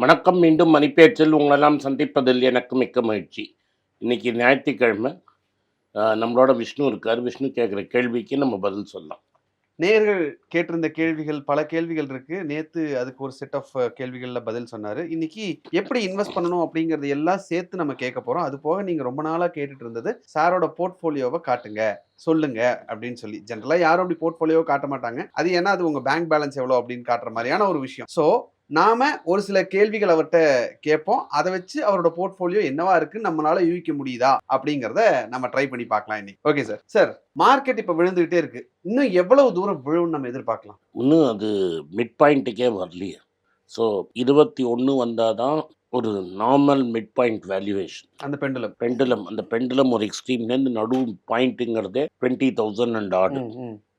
வணக்கம் மீண்டும் மணிப்பேச்சில் உங்களெல்லாம் சந்திப்பதில் எனக்கு மிக்க மகிழ்ச்சி. இன்னைக்கு ஞாயிற்றுக்கிழமை. நம்மளோட விஷ்ணு இருக்கார். விஷ்ணு கேட்குற கேள்விக்கு நம்ம பதில் சொல்லலாம். நேர்கள் கேட்டிருந்த கேள்விகள் பல கேள்விகள் இருக்கு. நேத்து அதுக்கு ஒரு செட் ஆஃப் கேள்விகள்ல பதில் சொன்னாரு. இன்னைக்கு எப்படி இன்வெஸ்ட் பண்ணணும் அப்படிங்கறது எல்லாம் சேர்த்து நம்ம கேட்க போறோம். அது போக நீங்க ரொம்ப நாளா கேட்டுட்டு இருந்தது சாரோட போர்ட்ஃபோலியோவை காட்டுங்க. சொல்லுங்க. அப்படின்னு சொல்லி. ஜென்ரலா யாரும் அப்படி போர்ட்ஃபோலியோ காட்ட மாட்டாங்க. அது ஏன்னா அது உங்க பேங்க் பேலன்ஸ் எவ்வளோ அப்படின்னு காட்டுற மாதிரியான ஒரு விஷயம். ஸோ நாம ஒரு சில கேள்விகள் அவர்கிட்ட கேட்போம். அதை வச்சு அவரோட போர்ட்ஃபோலியோ என்னவா இருக்குன்னு நம்மளால யூகிக்க முடியுதா அப்படிங்கறத நம்ம ட்ரை பண்ணி பார்க்கலாம் இன்னைக்கு. ஓகே சார் சார் மார்க்கெட் இப்ப விழுந்துகிட்டே இருக்கு. இன்னும் எவ்வளவு தூரம் விழும் நம்ம எதிர்பார்க்கலாம்? இன்னும் அது மிட் பாயிண்ட்டுக்கே வரலையே. ஸோ இருபத்தி ஒன்று வந்தால் தான் ஒரு நார்மல் மிட் பாயிண்ட் வேல்யூவேஷன் அந்த பெண்டுலம் பெண்டுலம் அந்த பெண்டுலம் ஒரு எக்ஸ்ட்ரீம்லேருந்து நடு பாயிண்ட்டுங்கிறதே டுவெண்ட்டி தௌசண்ட் அண்ட் ஆர்டு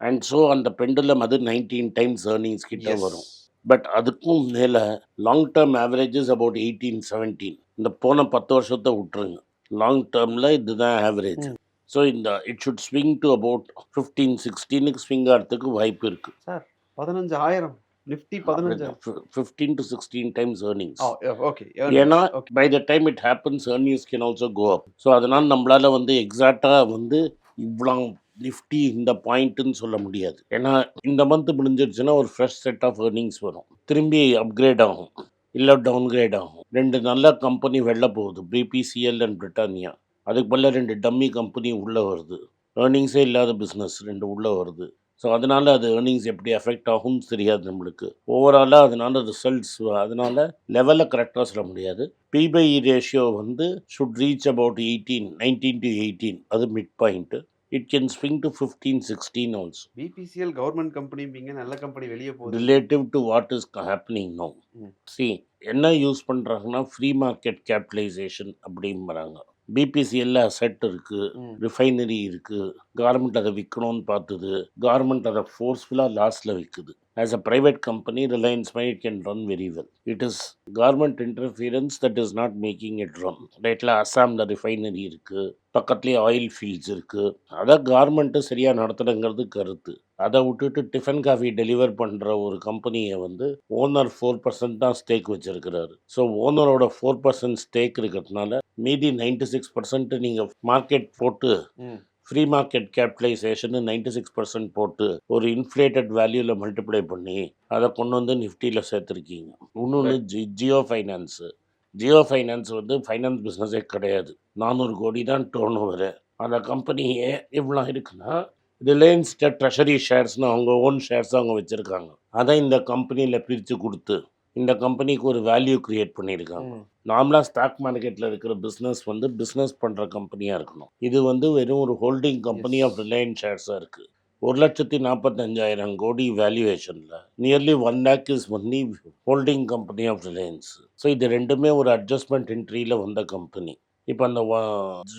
அண்ட் ஸோ அந்த பெண்டுலம் அது நைன்டீன் டைம்ஸ் ஏர்னிங்ஸ் கிட்ட வரும். பட் அதுக்கும் மேலே long term averages about eighteen seventeen இந்த போன பத்து வருஷத்தை விட்டுருங்க. லாங் டேர்மில் இதுதான் ஆவரேஜ். ஸோ இந்த it should swing to about fifteen சிக்ஸ்டீனுக்கு swing ஆகிறதுக்கு வாய்ப்பு இருக்குது பதினஞ்சு ஆயிரம் நிஃப்டி பதினஞ்சு. Fifteen to sixteen times earnings okay ஏன்னா by the time it happens earnings can also go up so அதனால் நம்மளால் வந்து எக்ஸாக்டாக வந்து இவ்வளோ நிஃப்டி இந்த பாயிண்ட்டுன்னு சொல்ல முடியாது. ஏன்னா இந்த மந்த் முடிஞ்சிருச்சுன்னா ஒரு ஃப்ரெஷ் செட் ஆஃப் ஏர்னிங்ஸ் வரும். திரும்பி அப்கிரேட் ஆகும். இல்லை டவுன்கிரேட் ஆகும். ரெண்டு நல்ல கம்பெனி வெளில போகுது. பிபிசிஎல் அண்ட் பிரிட்டானியா அதுக்கு பதில் ரெண்டு டம்மி கம்பெனி உள்ளே வருது. ஏர்னிங்ஸே இல்லாத பிஸ்னஸ் ரெண்டு உள்ளே வருது. ஸோ அதனால் அது ஏர்னிங்ஸ் எப்படி எஃபெக்ட் ஆகும்னு தெரியாது நம்மளுக்கு. ஓவராலாக அதனால் ரிசல்ட்ஸ் அதனால் லெவலில் கரெக்டாக சொல்ல முடியாது. பிபை ரேஷியோ வந்து should reach about eighteen nineteen to eighteen அது mid point it can swing to fifteen sixteen also BPCL government கம்பெனிங்க நல்ல கம்பெனி வெளியே போகுது. Relative to what is happening no. See என்ன யூஸ் பண்ணுறாங்கன்னா ஃப்ரீ மார்க்கெட் கேபிட்டலைசேஷன் அப்படிங்கிறாங்க பிபிசிஎல்ல asset இருக்குது. Refinery இருக்குது கார்மெண்ட் அதை விற்கணும்னு பார்த்தது கார்மெண்ட் அதை ஃபோர்ஸ்ஃபுல்லாக லாஸில் விற்குது as a private company Reliance my it can run very well it is government interference that is not making it run ரைட்டில் அஸ்ஸாமில் ரிஃபைனரி இருக்குது பக்கத்துலேயே ஆயில் ஃபீல்ட்ஸ் இருக்குது அதை கார்மெண்ட்டு சரியாக நடத்தணுங்கிறது கருத்து. அதை விட்டுட்டு டிஃபன் காஃபி டெலிவர் பண்ணுற ஒரு கம்பெனியை வந்து ஓனர் ஃபோர் பர்சன்ட் தான் ஸ்டேக் வச்சுருக்கிறாரு. ஸோ ஓனரோட ஃபோர் பர்சன்ட் ஸ்டேக் இருக்கிறதுனால மீதி நைன்டி சிக்ஸ் பர்சன்ட் நீங்கள் மார்க்கெட் போட்டு. Free market capitalization ninety six percent போட்டு ஒரு இன்ஃப்ளேட்டட் வேல்யூவில் மல்டிப்ளை பண்ணி அதை கொண்டு வந்து நிஃப்டியில் சேர்த்துருக்கீங்க. இன்னொன்று ஜி ஜியோ ஃபைனான்ஸு ஜியோ ஃபைனான்ஸ் வந்து ஃபைனான்ஸ் பிஸ்னஸே கிடையாது. நானூறு கோடி தான் டோன் ஓவரு அந்த கம்பெனியே இவ்வளோ இருக்குன்னா ரிலையன்ஸ் ட்ரெஷரி ஷேர்ஸ்னு அவங்க ஓன் ஷேர்ஸ் அவங்க வச்சுருக்காங்க. அதை இந்த கம்பெனியில் பிரித்து கொடுத்து இந்த கம்பெனிக்கு ஒரு வேல்யூ கிரியேட் பண்ணியிருக்காங்க. நார்மலாக ஸ்டாக் மார்க்கெட்டில் இருக்கிற பிஸ்னஸ் வந்து பிஸ்னஸ் பண்ணுற கம்பெனியாக இருக்கணும். இது வந்து வெறும் ஒரு ஹோல்டிங் கம்பெனி. ஆஃப் ரிலையன்ஸ் ஷேர்ஸாக இருக்குது ஒரு லட்சத்தி நாற்பத்தஞ்சாயிரம் கோடி வேல்யூவேஷன்ல nearly one lakh is only holding company of Reliance so இது ரெண்டுமே ஒரு அட்ஜஸ்ட்மெண்ட் என்ட்ரியில் வந்த கம்பெனி இப்போ அந்த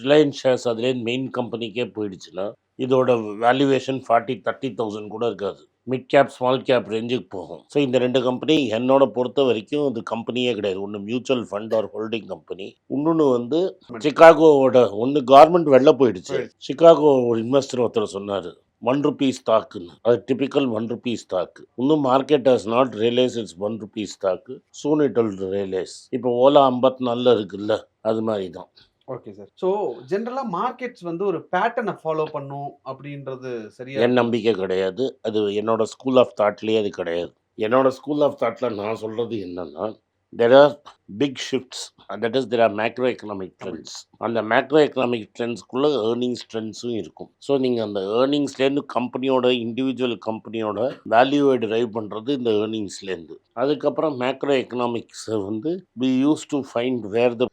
ரிலையன்ஸ் ஷேர்ஸ் அதுலேருந்து மெயின் கம்பெனிக்கே போயிடுச்சுன்னா இதோட வேல்யூவேஷன் ஃபார்ட்டி தேர்ட்டி தௌசண்ட் கூட இருக்காது. மிட் கேப் ஸ்மால் கேப் ரேஞ்சுக்கு போகும். ஸோ இந்த ரெண்டு கம்பெனி என்னோட பொறுத்த வரைக்கும் இது கம்பெனியே கிடையாது. ஒன்று mutual fund or holding company இன்னொன்று வந்து சிகாகோவோட ஒன்று கார்மெண்ட் வெளில போயிடுச்சு. சிகாகோ ஒரு இன்வெஸ்டர் ஒருத்தர் சொன்னார் ஒன் ருபீ ஸ்டாக்குன்னு அது டிபிக்கல் ஒன் ருபீ ஸ்டாக்கு இன்னும் market has not realise it's one rupee stock soon it will realise இப்போ ஓலா ஐம்பத்தி நாலில் இருக்குல்ல அது மாதிரி தான் ஓகே சார் ஸோ ஜென்ரலா மார்க்கெட்ஸ் வந்து ஒரு பேட்டர்னை ஃபாலோ பண்ணும் அப்படின்றது சரியா என் நம்பிக்கை கிடையாது. அது என்னோட ஸ்கூல் ஆஃப் தாட்லேயே அது கிடையாது. என்னோட ஸ்கூல் ஆஃப் தாட்டில் நான் சொல்கிறது என்னன்னா there are big shifts that is there are macro economic trends அந்த மேக்ரோ எக்கனாமிக் ட்ரெண்ட்ஸ்க்குள்ளே ஏர்னிங்ஸ் ட்ரெண்ட்ஸும் இருக்கும். ஸோ நீங்கள் அந்த ஏர்னிங்ஸ்லேருந்து கம்பெனியோட இண்டிவிஜுவல் கம்பெனியோட வேல்யூவை டிரைவ் பண்ணுறது இந்த ஏர்னிங்ஸ்லேருந்து அதுக்கப்புறம் மேக்ரோ எக்கனாமிக்ஸை வந்து we use to find where the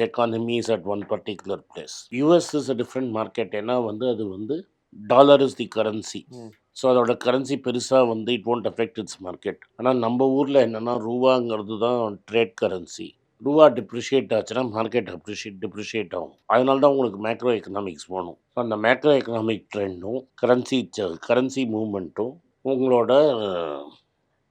economy is at one particular place. US is a different market. ஏன்னா வந்து அது வந்து dollar is the currency. So அதோட கரன்சி பெருசாக வந்து it won't affect its market ஆனால் நம்ம ஊரில் என்னென்னா ரூபாங்கிறது தான் ட்ரேட் கரன்சி ரூபா டிப்ரிஷியேட் ஆச்சுன்னா மார்க்கெட் அப்ரிஷியேட் டிப்ரிஷியேட் ஆகும். அதனால தான் உங்களுக்கு மேக்ரோ எக்கனாமிக்ஸ் போகணும் ஸோ அந்த மேக்ரோ எக்கனாமிக் ட்ரெண்டும் கரன்சி கரன்சி மூமெண்ட்டும் உங்களோட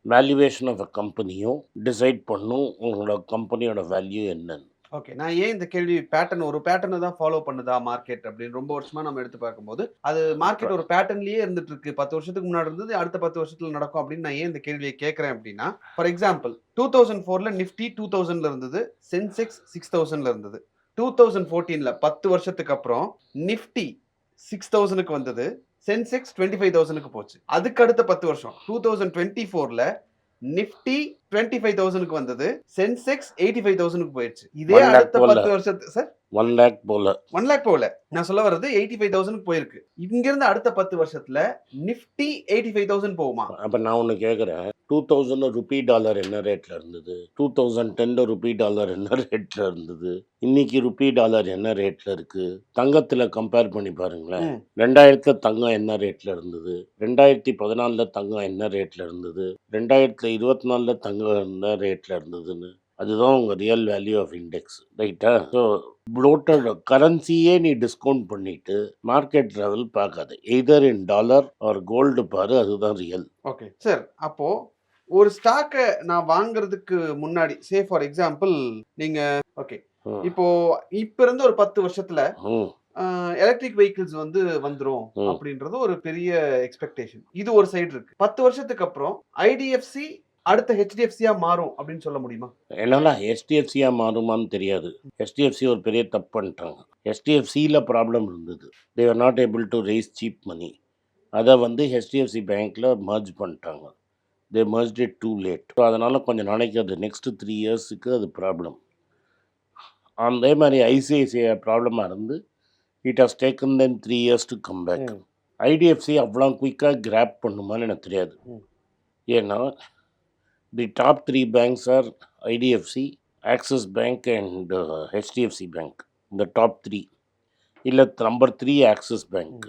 வேல்யூவேஷன் ஆஃப் அ கம்பெனியும் டிசைட் பண்ணும் உங்களோட கம்பெனியோட வேல்யூ என்னன்னு. ஓகே நான் ஏன் இந்த கேள்வி பேட்டர்ன் ஒரு பேட்டர்னை தான் ஃபாலோ பண்ணுதா மார்க்கெட் அப்படின்னு ரொம்ப வருஷமா நம்ம எடுத்து பார்க்கும்போது அது மார்க்கெட் ஒரு பேட்டர்ன்லயே இருந்துட்டு இருக்கு பத்து வருஷத்துக்கு முன்னாடி இருந்தது அடுத்த பத்து வருஷத்துல நடக்கும் அப்படின்னு நான் ஏன் இந்த கேள்வியை கேட்கறேன் அப்படின்னா ஃபார் எக்ஸாம்பிள் டூ தௌசண்ட் ஃபோர்ல நிஃப்டி டூ தௌசண்ட்ல இருந்தது சென்செக்ஸ் சிக்ஸ் தௌசண்ட்ல இருந்தது. டூ தௌசண்ட் ஃபோர்டீன்ல பத்து வருஷத்துக்கு அப்புறம் நிஃப்டி சிக்ஸ் தௌசண்ட்க்கு வந்தது சென்செக்ஸ் டுவெண்ட்டி ஃபைவ் தௌசண்ட்க்கு போச்சு. அதுக்கு அடுத்த பத்து வருஷம் டூ தௌசண்ட் டுவெண்ட்டி ஃபோர்ல நிஃப்டி டுவெண்ட்டி ஃபைவ் தௌசண்ட்க்கு வந்தது சென்செக்ஸ் எயிட்டி ஃபைவ் தௌசண்ட்க்கு போயிடுச்சு இதே அடுத்த. பத்து வருஷத்து சார் ஒன் லேக் போல. ஒன் லேக் போகல நான் சொல்ல வர்றது எயிட்டி ஃபைவ் தௌசண்ட் போயிருக்கு. இங்க இருந்து அடுத்த பத்து வருஷத்துல நிஃப்டி எயிட்டி ஃபைவ் தௌசண்ட் போகுமா? அப்போ நான் ஒன்று கேட்குறேன் டூ தௌசண்ட் ருபி டாலர் என்ன ரேட்டில் இருந்தது? டூ தௌசண்ட் டென்ல ருபி டாலர் என்ன ரேட்டில் இருந்தது? இன்னைக்கு ருபி டாலர் என்ன ரேட்டில் இருக்கு? தங்கத்தில் கம்பேர் பண்ணி பாருங்களேன். ரெண்டாயிரத்துல தங்கம் என்ன ரேட்டில் இருந்தது? ரெண்டாயிரத்தி பதினாலில் தங்கம் என்ன ரேட்டில் இருந்தது? ரெண்டாயிரத்தி இருபத்தி நாலில் தங்கம் என்ன ரேட்டில் இருந்ததுன்னு. அதுதான் உங்கள் ரியல் வேல்யூ ஆஃப் இண்டெக்ஸ் ரைட்டா ஸோ ப்ளோட்டட் கரன்சியே நீ டிஸ்கவுண்ட் பண்ணிட்டு மார்க்கெட் லெவல் பார்க்காது. Either in dollar or gold பாரு அதுதான் ரியல் ஓகே சார் அப்போ ஒரு ஸ்டாக்கை நான் வாங்குறதுக்கு முன்னாடி சே ஃபார் எக்ஸாம்பிள் நீங்க ஓகே. இப்போ இப்ப இருந்து ஒரு பத்து வருஷத்துல எலக்ட்ரிக் வெஹிக்கிள்ஸ் வந்து வந்துரும். அப்படின்றது ஒரு பெரிய எக்ஸ்பெக்டேஷன் இது ஒரு சைடு இருக்கு. பத்து வருஷத்துக்கு அப்புறம் ஐடிஎஃப்சி அடுத்த ஹெச்டிஎஃப்சியா மாறும் அப்படின்னு சொல்ல முடியுமா? என்னால் ஹெச்டிஎஃப்சியாக மாறுமான்னு தெரியாது. ஹெச்டிஎஃப்சி ஒரு பெரிய தப்பு பண்ணிட்டாங்க. ஹெச்டிஎஃப்சியில் ப்ராப்ளம் இருந்தது. They are not able to raise cheap money அதை வந்து ஹெச்டிஎஃப்சி பேங்க்கில் மர்ஜ் பண்ணிட்டாங்க. They merge it too late so அதனால் கொஞ்சம் நாளைக்கு அது நெக்ஸ்ட் த்ரீ இயர்ஸுக்கு அது ப்ராப்ளம் அதே மாதிரி ஐசிஐசிஐ ப்ராப்ளமாக இருந்து it has taken then three years to come back. IDFC அவ்வளோ குயிக்காக கிராப் பண்ணுமான்னு எனக்கு தெரியாது. ம். The top three banks are IDFC Axis bank and HDFC bank இந்த டாப் த்ரீ இல்லை number three Axis bank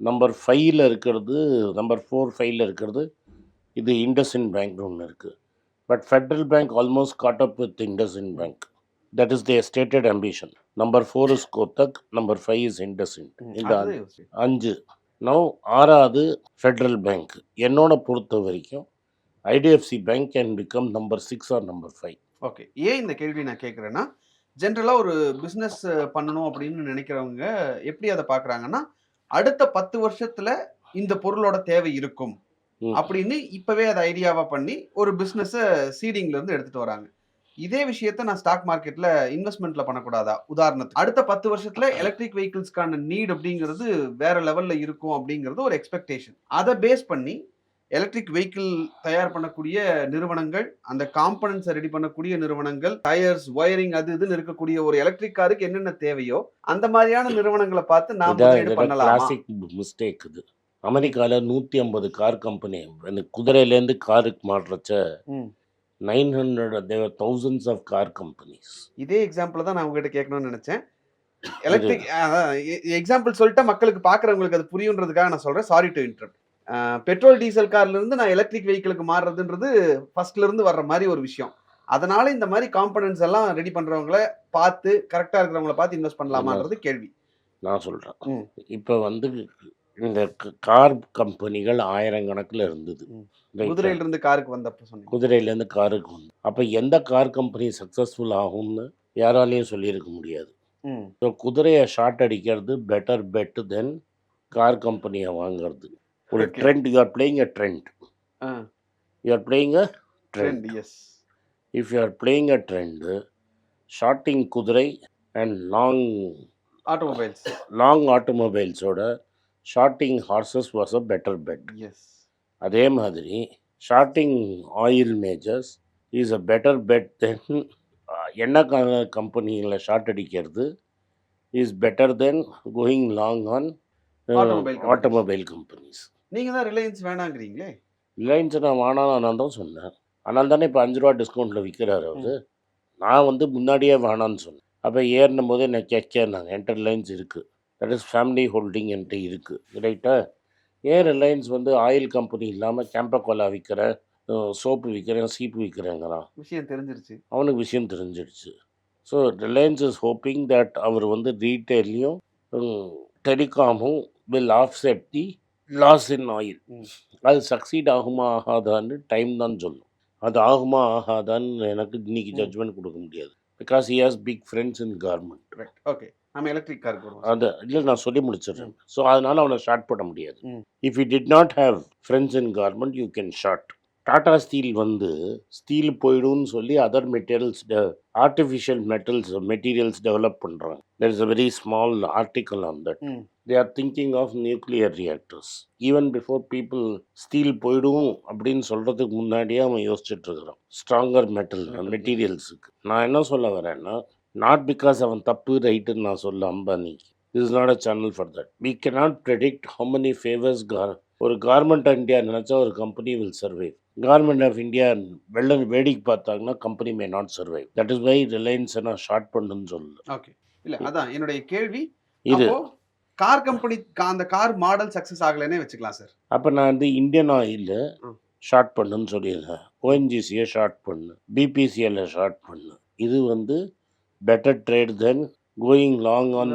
number ஃபைவ்ல இருக்கிறது நம்பர் ஃபோர் ஃபைவ்ல இருக்கிறது இது இண்டஸ்இன் பேங்க்னு ஒன்று இருக்குது but Federal bank almost caught up with IndusInd bank that is their stated ambition number four is Kotak number five is IndusInd இந்த. அஞ்சு. நவ் ஆறாவது ஃபெட்ரல் பேங்க் என்னோட பொறுத்த வரைக்கும் IDFC bank can become number six or number five. Okay. ஏன் இந்த கேள்வி நான் கேட்குறேன்னா ஜென்ரலாக ஒரு பிஸ்னஸ் பண்ணணும் அப்படின்னு நினைக்கிறவங்க எப்படி அதை பார்க்குறாங்கன்னா அடுத்த பத்து வருஷத்துல இந்த பொருளோட தேவை இருக்கும். அப்படின்னு இப்பவே அதை ஐடியாவா பண்ணி ஒரு பிஸ்னஸை சீடிங்ல இருந்து எடுத்துட்டு வராங்க. இதே விஷயத்த நான் ஸ்டாக் மார்க்கெட்ல இன்வெஸ்ட்மெண்ட்ல பண்ணக்கூடாதா? உதாரணத்துக்கு அடுத்த பத்து வருஷத்துல எலக்ட்ரிக் வெஹிக்கிள்ஸ்க்கான நீட் அப்படிங்கிறது வேற லெவல்ல இருக்கும் அப்படிங்கிறது ஒரு எக்ஸ்பெக்டேஷன். அதை பேஸ் பண்ணி எலக்ட்ரிக் வெஹிக்கிள் தயார் பண்ணக்கூடிய நிறுவனங்கள் அந்த காம்பனன்ஸை ரெடி பண்ணக்கூடிய நிறுவனங்கள் டயர்ஸ் ஒயரிங் அது இதுன்னு இருக்கக்கூடிய ஒரு எலக்ட்ரிக் காருக்கு என்னென்ன தேவையோ அந்த மாதிரியான நிறுவனங்களை பார்த்து பண்ணலாமா? கிளாசிக் மிஸ்டேக் இது. அமெரிக்காவில் நூற்றி ஐம்பது கார் கம்பெனி குதிரையிலேருந்து காருக்கு மாட்டுறச்ச ம். Nine hundred there were thousands of car companies இதே எக்ஸாம்பிள் தான் நான் உங்ககிட்ட கேட்கணும்னு நினைச்சேன். எலக்ட்ரிக் எக்ஸாம்பிள் சொல்லிட்டு மக்களுக்கு பார்க்குறவங்களுக்கு அது புரியுன்றதுக்காக நான் சொல்றேன். Sorry to interrupt petrol diesel கார்ல இருந்து நான் எலக்ட்ரிக் வெஹிக்கிளுக்கு மாறுறதுன்றது ஃபர்ஸ்ட்ல இருந்து வர்ற மாதிரி ஒரு விஷயம் அதனால இந்த மாதிரி காம்பனன்ட்ஸ் எல்லாம் ரெடி பண்றவங்கள பார்த்து கரெக்டா இருக்கிறவங்கள பார்த்து இன்வெஸ்ட் பண்ணலாமான்றது கேள்வி நான் சொல்கிறேன். இப்போ வந்து இந்த கார் கம்பெனிகள் ஆயிரக்கணக்கில் இருந்தது ம். Right. குதிரையில இருந்து காருக்கு வந்தப்ப குதிரையிலேருந்து காருக்கு வந்து அப்போ எந்த கார் கம்பெனி சக்ஸஸ்ஃபுல் ஆகும்னு யாராலையும் சொல்லியிருக்க முடியாது. ஸோ குதிரையை ஷார்ட் அடிக்கிறது பெட்டர் பெட் தென் கார் கம்பெனியை வாங்குறது ஒரு. Trend you are playing a trend you are playing a trend yes. If you are playing a trend shorting குதிரை and long automobiles. Long ஆட்டோமொபைல்ஸோட shorting horses was a better bet yes. அதே மாதிரி shorting oil majors is a better bet then எண்ணெய் கம்பெனிகளை short அடிக்கிறது is better then going long on. Automobile companies நீங்க தான் Reliance வேணாங்கிறீங்களே? ரிலையன்ஸை நான் வேணாம் நான் தான் சொன்னேன். அதனால தானே இப்போ அஞ்சு ரூபா டிஸ்கவுண்ட்டில் விற்கிறாரு அவர். நான் வந்து முன்னாடியே வேணான்னு சொன்னேன். அப்போ ஏறினும் போது என்ன கேட்கனாங்க என்கிட்ட ரிலையன்ஸ் இருக்குது தட் இஸ் ஃபேமிலி ஹோல்டிங் என்கிட்ட இருக்குது ரைட்டா ஏன் ரிலையன்ஸ் வந்து ஆயில் கம்பெனி இல்லாமல் கேம்பகோலா விற்கிறேன் சோப்பு விற்கிறேன் சீப்பு விற்கிறேங்கிறான் விஷயம் தெரிஞ்சிருச்சு. அவனுக்கு விஷயம் தெரிஞ்சிடுச்சு so Reliance is hoping that அவர் வந்து ரீட்டைல்லையும் டெலிகாமும் will offset the loss in oil. அது சக்சீட் ஆகுமா ஆகாதான்னு டைம் தான் சொல்லும் அது ஆகுமா ஆகாதான்னு எனக்கு இன்னைக்கு. ஜட்ஜ்மெண்ட் கொடுக்க முடியாது because he has big friends in government right okay நம்ம எலக்ட்ரிக் வருவோம் அது இல்லை நான் சொல்லி முடிச்சிடுறேன் ஸோ அதனால அவனை ஷார்ட் பண்ண முடியாது. If you did not have friends in government you can short Tata steel வந்து ஸ்டீல் போயிடும்னு சொல்லி other materials artificial metals materials develop பண்ணுறாங்க there is a very small article on that they are thinking of nuclear reactors even before people steel போயிடும் அப்படின்னு சொல்கிறதுக்கு முன்னாடியே அவன் யோசிச்சுட்டு இருக்கிறான். ஸ்ட்ராங்கர் மெட்டல் மெட்டீரியல்ஸுக்கு நான் என்ன சொல்ல வரேன்னா நாட் பிகாஸ் அவன் தப்பு ரைட்டுன்னு நான் சொல்ல அம்பானிக்கு this is not a channel for that. We cannot predict how many favors gar ஒரு கார்மெண்ட் ஆஃப் இந்தியா நினச்சா ஒரு company will survive government of India வெள்ள வேடிக்கை பார்த்தாங்கன்னா company may not survive that is why Reliance நான் short பண்ணுன்னு சொல்லல. Okay இல்ல அதான் என்னுடைய கேள்வி. இது. கார் கம்பெனி அந்த கார் மாடல் சக்சஸ் ஆகலைன்னே வச்சுக்கலாம் சார் அப்போ நான் வந்து இந்தியன் ஆயில். ஷார்ட் பண்ணுன்னு சொல்லியிருந்தேன் ஓஎன்ஜிசியை ஷார்ட் பண்ணு. பிபிசிஎல்ல ஷார்ட் பண்ணு. இது வந்து better trade then going long on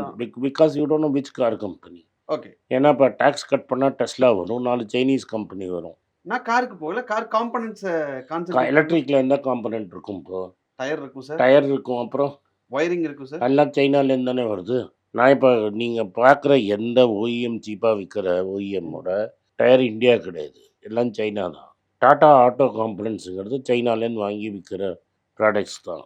because you don't know which car company okay ஏன்னா இப்போ டேக்ஸ் கட் பண்ணால் டெஸ்லா வரும். நாலு சைனீஸ் கம்பெனி வரும். நான் காருக்கு போகல. கார் காம்பனன்ட்ஸ் கான்செப்ட் எலக்ட்ரிக்கில் எந்த காம்பனன்ட் இருக்கும் இப்போ. டயர் இருக்கும் சார் டயர் இருக்கும் அப்புறம் ஒயரிங் இருக்கும் சார் எல்லாம் சைனாலேருந்து தானே வருது. நான் இப்போ நீங்கள் பார்க்குற எந்த ஓஇஎம் சீப்பாக விற்கிற ஓஇஎம்மோட டயர் இந்தியா கிடையாது. எல்லாம் சைனா தான். டாடா ஆட்டோ காம்பனன்ஸுங்கிறது சைனாலேருந்து வாங்கி விற்கிற ப்ராடக்ட்ஸ் தான்.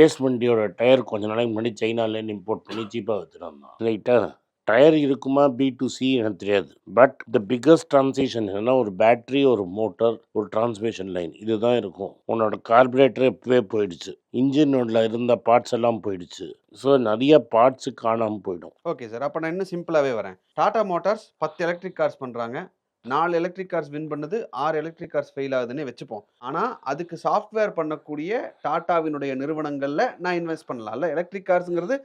ஏஸ் வண்டியோட டயர் கொஞ்ச நாளைக்கு முன்னாடி சைனாலேருந்து இம்போர்ட் பண்ணி சீப்பாக விற்றுறான் தான் ரைட்டாக டயர் இருக்குமா பி டு சி எனக்கு தெரியாது. பட் த பிக்கஸ்ட் ட்ரான்சிஷன் என்னன்னா ஒரு பேட்டரி ஒரு மோட்டார் ஒரு டிரான்ஸ்மிஷன் லைன் இதுதான் இருக்கும். உன்னோட கார்பரேட்டர் எப்பவே போயிடுச்சு. இன்ஜினோட இருந்த பார்ட்ஸ் எல்லாம் போயிடுச்சு. ஸோ நிறைய பார்ட்ஸு காணாமல் போயிடும். ஓகே சார் அப்போ நான் இன்னும் சிம்பிளாகவே வரேன். டாடா மோட்டார்ஸ் பத்து எலக்ட்ரிக் கார்ஸ் பண்ணுறாங்க நாலு எலக்ட்ரிக் கார்ஸ் வின் பண்ணுது ஆறு எலக்ட்ரிக் கார்ஸ் ஃபெயில் ஆகுதுன்னு வச்சுப்போம். ஆனால் அதுக்கு சாஃப்ட்வேர் பண்ணக்கூடிய டாட்டாவினுடைய நிறுவனங்களில் நான் இன்வெஸ்ட் பண்ணலாம்ல எலக்ட்ரிக் கார்ஸுங்கிறது?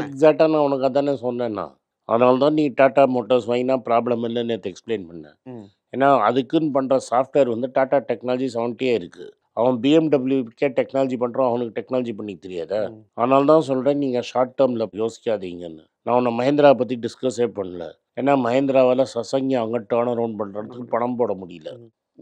எக்ஸாக்டாக நான் உனக்கு அதானே சொன்னேன்னா. அதனால தான் நீ டாட்டா மோட்டார்ஸ் வாங்கினா ப்ராப்ளம் இல்லைன்னு நேற்று எக்ஸ்பிளைன் பண்ணேன். ஏன்னா அதுக்குன்னு பண்ணுற சாஃப்ட்வேர் வந்து டாட்டா டெக்னாலஜி செவன்ட்டியே இருக்குது அவன் பிஎம்டபிள்யூக்கே டெக்னாலஜி பண்ணுறான் அவனுக்கு டெக்னாலஜி பண்ணி தெரியாதா. அதனால தான் சொல்கிறேன் நீங்கள் ஷார்ட் டேர்மில் யோசிக்காதீங்கன்னு. நான் உன்னை மஹேந்திரா பற்றி டிஸ்கஸே பண்ணல. ஏன்னா மஹேந்திராவால் சசங்கி அங்கே டேர்ன் அரவுண்ட் பண்ணுறதுக்கு பணம் போட முடியல.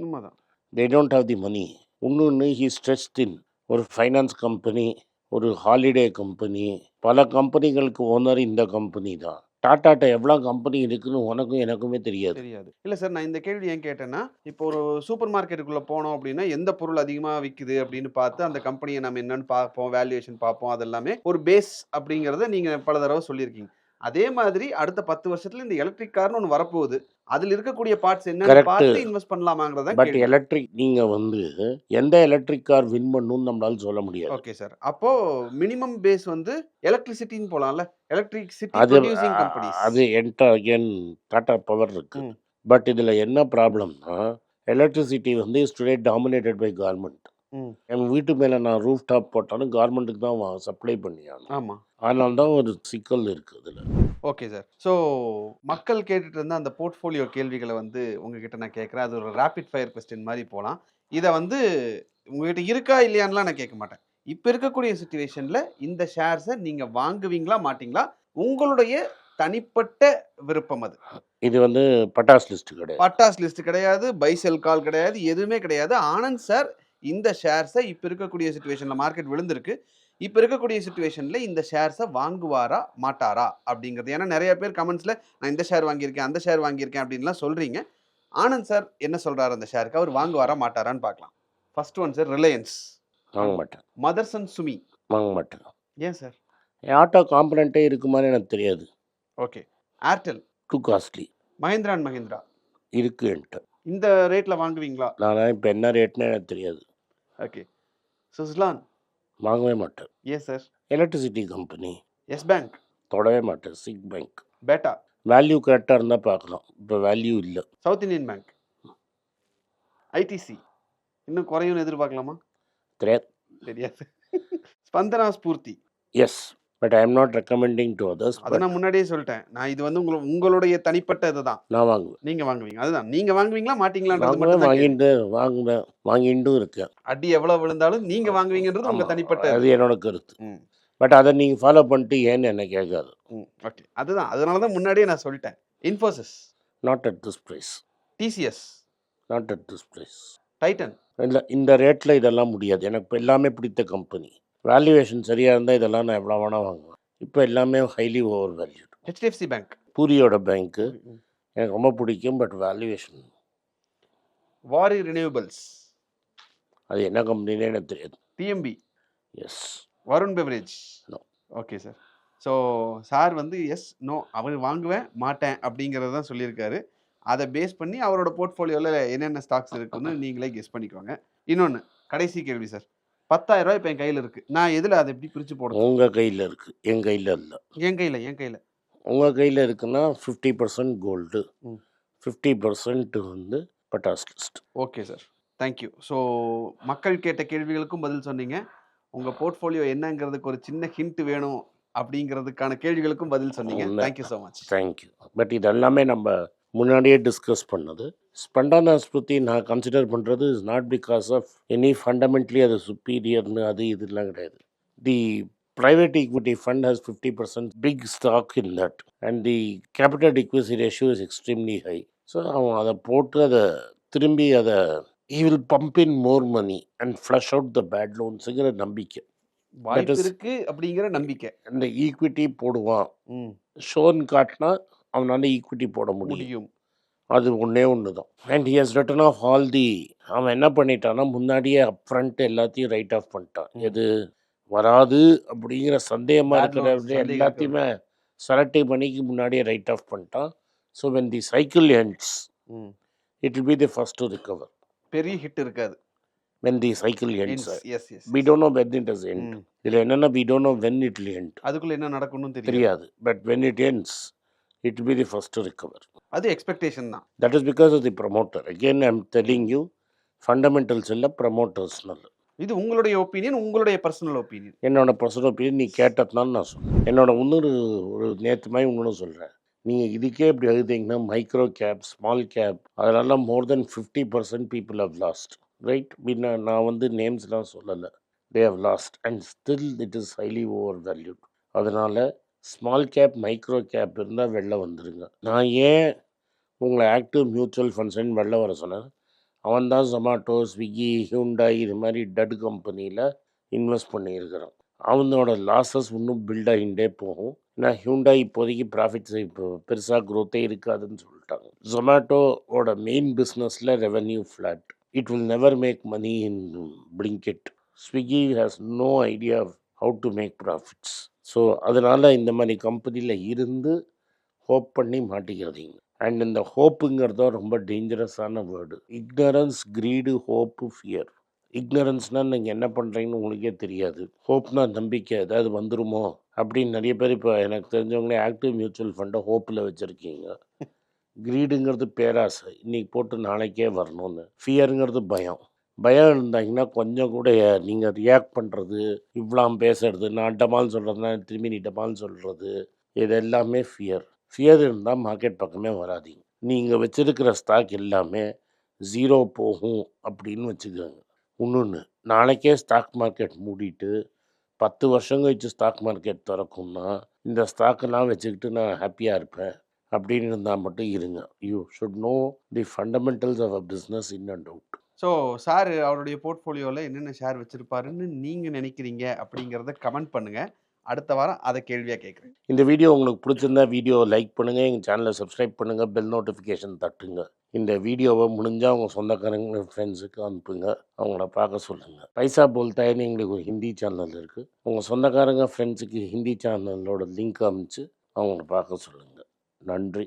உண்மைதான். தே டோன்ட் ஹாவ் தி மணி இன்னொன்று ஹீ ஸ்ட்ரெச் தின் ஒரு ஃபைனான்ஸ் கம்பெனி ஒரு ஹாலிடே கம்பெனி பல கம்பெனிகளுக்கு ஓனர் இந்த கம்பெனி தான். டாட்டாட்ட எவ்வளோ கம்பெனி இருக்குன்னு உனக்கும் எனக்குமே தெரியாது. தெரியாது. இல்லை சார் நான் இந்த கேள்வி ஏன் கேட்டேன்னா இப்போ ஒரு சூப்பர் மார்க்கெட்டுக்குள்ளே போனோம் அப்படின்னா எந்த பொருள் அதிகமாக விற்குது அப்படின்னு பார்த்து அந்த கம்பெனியை நம்ம என்னன்னு பார்ப்போம் வேல்யூவேஷன் பார்ப்போம் அதெல்லாமே ஒரு பேஸ் அப்படிங்கிறத நீங்கள் பல தடவை சொல்லியிருக்கீங்க. அதே மாதிரி அடுத்த பத்து வருஷத்துல இந்த எலக்ட்ரிக் கார்னு ஒன்று வரப்போகுது. அதில் இருக்கக்கூடிய பார்ட்ஸ் என்னன்னு Correct. பார்த்து இன்வெஸ்ட் பண்ணலாமாங்கிறத பட் எலக்ட்ரிக் நீங்கள் வந்து எந்த எலக்ட்ரிக் கார் வின் பண்ணுன்னு நம்மளால சொல்ல முடியாது. ஓகே சார் அப்போ மினிமம் பேஸ் வந்து எலக்ட்ரிசிட்டின்னு போலாம்ல. எலக்ட்ரிசிட்டி அது அது என்ட அகேன் டாட்டா பவர் இருக்கு. பட் இதில் என்ன ப்ராப்ளம்னா எலக்ட்ரிசிட்டி வந்து is today dominated by government ம். என் வீட்டு மேலே நான் ரூஃப் டாப் போட்டாலும் கார்மெண்ட்டுக்கு தான் சப்ளை பண்ணியாகணும் ஆமா. அதனால தான் ஒரு சிக்கல் இருக்குது அதில். Okay sir. ஸோ மக்கள் கேட்டுட்டு இருந்த அந்த போர்ட்ஃபோலியோ கேள்விகளை வந்து உங்ககிட்ட நான் கேட்குறேன். அது ஒரு ரேபிட் ஃபயர் கொஸ்டின் மாதிரி போகலாம் இதை வந்து உங்ககிட்ட இருக்கா இல்லையான்லாம் நான் கேட்க மாட்டேன். இப்போ இருக்கக்கூடிய சுச்சுவேஷனில் இந்த ஷேர்ஸை நீங்கள் வாங்குவீங்களா மாட்டீங்களா? உங்களுடைய தனிப்பட்ட விருப்பம் அது. இது வந்து பட்டாஸ் லிஸ்ட் கிடையாது. பட்டாஸ் லிஸ்ட் கிடையாது பைசெல் கால் கிடையாது எதுவுமே கிடையாது. ஆனந்த் சார் இந்த ஷேர்ஸை இப்போ இருக்கக்கூடிய சுச்சுவேஷனில் மார்க்கெட் விழுந்திருக்கு. இப்போ இருக்கக்கூடிய சுச்சுவேஷனில் இந்த ஷேர்ஸை வாங்குவாரா மாட்டாரா அப்படிங்கிறது? ஏன்னா நிறைய பேர் கமெண்ட்ஸில் நான் இந்த ஷேர் வாங்கியிருக்கேன் அந்த ஷேர் வாங்கியிருக்கேன் அப்படின்லாம் சொல்கிறீங்க ஆனந்த் சார் என்ன சொல்கிறாரு அந்த ஷேருக்கு அவர் வாங்குவாரா மாட்டாரான்னு பார்க்கலாம். ஃபர்ஸ்ட் ஒன் சார் ரிலையன்ஸ் வாங்க மாட்டேன் மதர்சன் சுமி வாங்க மாட்டேன் ஏன் சார் ஆட்டோ காம்பனண்ட்டே இருக்குமான்னு எனக்கு தெரியாது. Okay Airtel too costly Mahindra and Mahindra இருக்கு என்கிட்ட. இந்த ரேட்டில் வாங்குவீங்களா? நான் இப்போ என்ன ரேட்னு எனக்கு தெரியாது. ஓகே சுஸ்லான் வாங்கவே மாட்டேன். ஏன் sir electricity company Yes bank தொடவே மாட்டேன். சிக் பேங்க் பேட்டா வேல்யூ கரெக்டாக இருந்தால் பார்க்கலாம். இப்போ வேல்யூ இல்லை. சவுத் இந்தியன் பேங்க் ஐடிசி இன்னும் குறையும்னு எதிர்பார்க்கலாமா? தெரியாது. தெரியாது. Spandana Sphoorty. Yes but I am not recommending to others அதை நான் முன்னாடியே சொல்லிட்டேன். நான் இது வந்து உங்கள உங்களுடைய தனிப்பட்ட இதுதான். நான் வாங்குவேன். நீங்க வாங்குவீங்க. அதுதான். நீங்க வாங்குவீங்களா கேள்வி. வாங்கிட்டு வாங்குவேன் வாங்கிட்டும் இருக்கேன். அடி எவ்வளவு விழுந்தாலும் நீங்க வாங்குவீங்கன்றது உங்க ஆமா, தனிப்பட்ட அது என்னோட கருத்து. பட் அதை நீங்கள் ஃபாலோ பண்ணிட்டு ஏன்னு என்ன கேட்காது. ஓகே. அதுதான். அதனால தான் முன்னாடியே நான் சொல்லிட்டேன். Infosys not at this price TCS not at this price Titan இல்லை இந்த ரேட்டில் இதெல்லாம் முடியாது. எனக்கு எல்லாமே பிடித்த கம்பெனி வேல்யூவேஷன் சரியாக இருந்தால் இதெல்லாம் நான் எவ்வளோ வேணால் வாங்குவேன். இப்போ எல்லாமே highly over valued HDFC bank பூரியோட பேங்க்கு எனக்கு ரொம்ப பிடிக்கும் பட் வேல்யூவேஷன் வாரி ரினியூவபிள்ஸ் அது என்ன கம்பெனினே எனக்கு தெரியாது. TMB yes Varun beverage No. Okay sir so sir வந்து எஸ் நோ அவர் வாங்குவேன் மாட்டேன் அப்படிங்கிறத தான் சொல்லியிருக்காரு. அதை பேஸ் பண்ணி அவரோட போர்ட்ஃபோலியோவில் என்னென்ன ஸ்டாக்ஸ் இருக்குன்னு நீங்களே கெஸ் பண்ணிக்கோங்க. இன்னொன்று கடைசி கேள்வி சார் பத்தாயிரம் ரூபாய் இப்போ என் கையில் இருக்குது நான் எதில் அதை எப்படி பிரித்து போடுறேன் உங்கள் கையில் இருக்குது என் கையில் இல்லை. என் கையில் என் கையில். உங்கள் கையில் இருக்குன்னா fifty percent gold. Fifty percent வந்து பட்டாஸ் list okay sir. Thank you so மக்கள் கேட்ட கேள்விகளுக்கும் பதில் சொன்னீங்க. உங்கள் போர்ட்ஃபோலியோ என்னங்கிறதுக்கு ஒரு சின்ன ஹிண்ட் வேணும் அப்படிங்கிறதுக்கான கேள்விகளுக்கும் பதில் சொன்னீங்க. Thank you so much thank you but இது எல்லாமே நம்ம முன்னாடியே டிஸ்கஸ் பண்ணது. ஸ்பண்டானா ஸ்மிருதி நான் கன்சிடர் பண்ணுறது is not because of any fundamentally அது சுப்பீரியர்னு அது இதெல்லாம் கிடையாது. The private equity fund has 50% big stock in that and the capital adequacy ratio is extremely high. So அவன் அதை போட்டு அதை திரும்பி அதை he will pump in more money and flush out the bad loansங்கிற நம்பிக்கை. இருக்கு அப்படிங்கிற நம்பிக்கை. அந்த ஈக்விட்டி போடுவான். ஷோன் காட்டினா அவனால ஈக்விட்டி போட முடியும். அது ஒன்றே ஒன்று தான் and he has written off all the அவன் என்ன பண்ணிட்டான்னா முன்னாடியே அப்ரண்ட் எல்லாத்தையும் ரைட் ஆஃப் பண்ணிட்டான். எது வராது அப்படிங்கிற சந்தேகமாக இருக்கிற எல்லாத்தையுமே செலக்டிவ் பண்ணிக்கு முன்னாடியே ரைட் ஆஃப் பண்ணிட்டான். So when the cycle ends it will be the first to recover பெரிய ஹிட் இருக்காது. When the cycle ends we don't know when it is end இதில் என்னென்னா we don't know when it end அதுக்குள்ள என்ன நடக்கணும்னு தெரியாது. But when it ends it be the to recover அது expectation தான். That is because of the promoter. Again, I'm telling you, fundamentals இல்லை ப்ரமோட்டர்ஸ்னால இது உங்களுடைய ஒப்பீனியன் உங்களுடைய பர்சனல் ஒப்பீனியன் என்னோட பர்சனல் ஒப்பீனியன் நீ கேட்டதுனால நான் சொல்கிறேன் என்னோட இன்னொரு ஒரு நேற்று மாதிரி இன்னொன்று சொல்கிறேன் நீங்கள் இதுக்கே இப்படி எழுதிங்கன்னா மைக்ரோ கேப் ஸ்மால் கேப் அதனால more than fifty percent people have lost right பின்ன நான் வந்து நேம்ஸ்லாம் சொல்லலை. They have lost and still it is highly over valued அதனால் ஸ்மால் கேப் மைக்ரோ கேப் இருந்தால் வெளில வந்துடுங்க நான் ஏன் உங்களை ஆக்டிவ் மியூச்சுவல் ஃபண்ட்ஸ்ன்னு வெளில வர சொன்னேன்? அவன் தான் ஜொமாட்டோ ஸ்விக்கி ஹியூண்டாய் இது மாதிரி டட் கம்பெனியில் இன்வெஸ்ட் பண்ணியிருக்கிறான். அவனோட லாஸஸ் இன்னும் பில்ட் போகும். ஏன்னா ஹியூண்டாய் இப்போதைக்கு ப்ராஃபிட்ஸ் இப்போ பெருசாக க்ரோத்தே இருக்காதுன்னு சொல்லிட்டாங்க. ஜொமேட்டோவோட மெயின் பிஸ்னஸில் revenue flat it will never make money in Blinkit Swiggy has no idea how to make profits so அதனால் இந்த மாதிரி கம்பெனியில் இருந்து ஹோப் பண்ணி மாட்டிக்காதீங்க. அண்ட் இந்த ஹோப்புங்கிறதோ ரொம்ப டேஞ்சரஸான word ignorance greed hope fear இக்னரன்ஸ்னால் நீங்கள் என்ன பண்ணுறீங்கன்னு உங்களுக்கே தெரியாது. ஹோப்னா நம்பிக்கை ஏதாவது வந்துருமோ? அப்படின்னு நிறைய பேர் இப்போ எனக்கு தெரிஞ்சவங்களே ஆக்டிவ் மியூச்சுவல் ஃபண்டை ஹோப்பில் வச்சுருக்கீங்க. க்ரீடுங்கிறது பேராசை. இன்னைக்கு போட்டு நாளைக்கே வரணும்னு. ஃபியருங்கிறது பயம். பயம் இருந்தாங்கன்னா கொஞ்சம் கூட நீங்கள் ரியாக்ட் பண்ணுறது இவ்வளாம் பேசுறது நான் டமால் சொல்கிறதுனா திரும்பி நீ டமால்னு சொல்கிறது இது எல்லாமே ஃபியர் ஃபியர் இருந்தால் மார்க்கெட் பக்கமே வராதீங்க. நீங்கள் வச்சுருக்கிற ஸ்டாக் எல்லாமே ஜீரோ போகும் அப்படின்னு வச்சுக்கோங்க. இன்னொன்று நாளைக்கே ஸ்டாக் மார்க்கெட் மூடிட்டு பத்து வருஷம் கழிச்சு ஸ்டாக் மார்க்கெட் திறக்கும்னா இந்த ஸ்டாக்கெல்லாம் வச்சுக்கிட்டு நான் ஹாப்பியாக இருப்பேன் அப்படின்னு இருந்தால் மட்டும் இருங்க. You should know the fundamentals of a business in and out so sir அவருடைய போர்ட்ஃபோலியோவில் என்னென்ன ஷேர் வச்சுருப்பாருன்னு நீங்கள் நினைக்கிறீங்க அப்படிங்கிறத கமெண்ட் பண்ணுங்கள் அடுத்த வாரம் அதை கேள்வியாக கேட்குறேன். இந்த வீடியோ உங்களுக்கு பிடிச்சிருந்தா வீடியோ லைக் பண்ணுங்கள் எங்கள் சேனலை சப்ஸ்கிரைப் பண்ணுங்கள் பெல் நோட்டிஃபிகேஷன் தட்டுங்க. இந்த வீடியோவை முடிஞ்சால் உங்கள் சொந்தக்காரங்க ஃப்ரெண்ட்ஸுக்கு அனுப்புங்க. அவங்கள பார்க்க சொல்லுங்கள் பைசா போல்தாயின்னு எங்களுக்கு ஒரு ஹிந்தி சேனல் இருக்குது உங்கள் சொந்தக்காரங்க ஃப்ரெண்ட்ஸுக்கு ஹிந்தி சேனலோட லிங்க் அனுப்பிச்சு அவங்கள பார்க்க சொல்லுங்கள் நன்றி.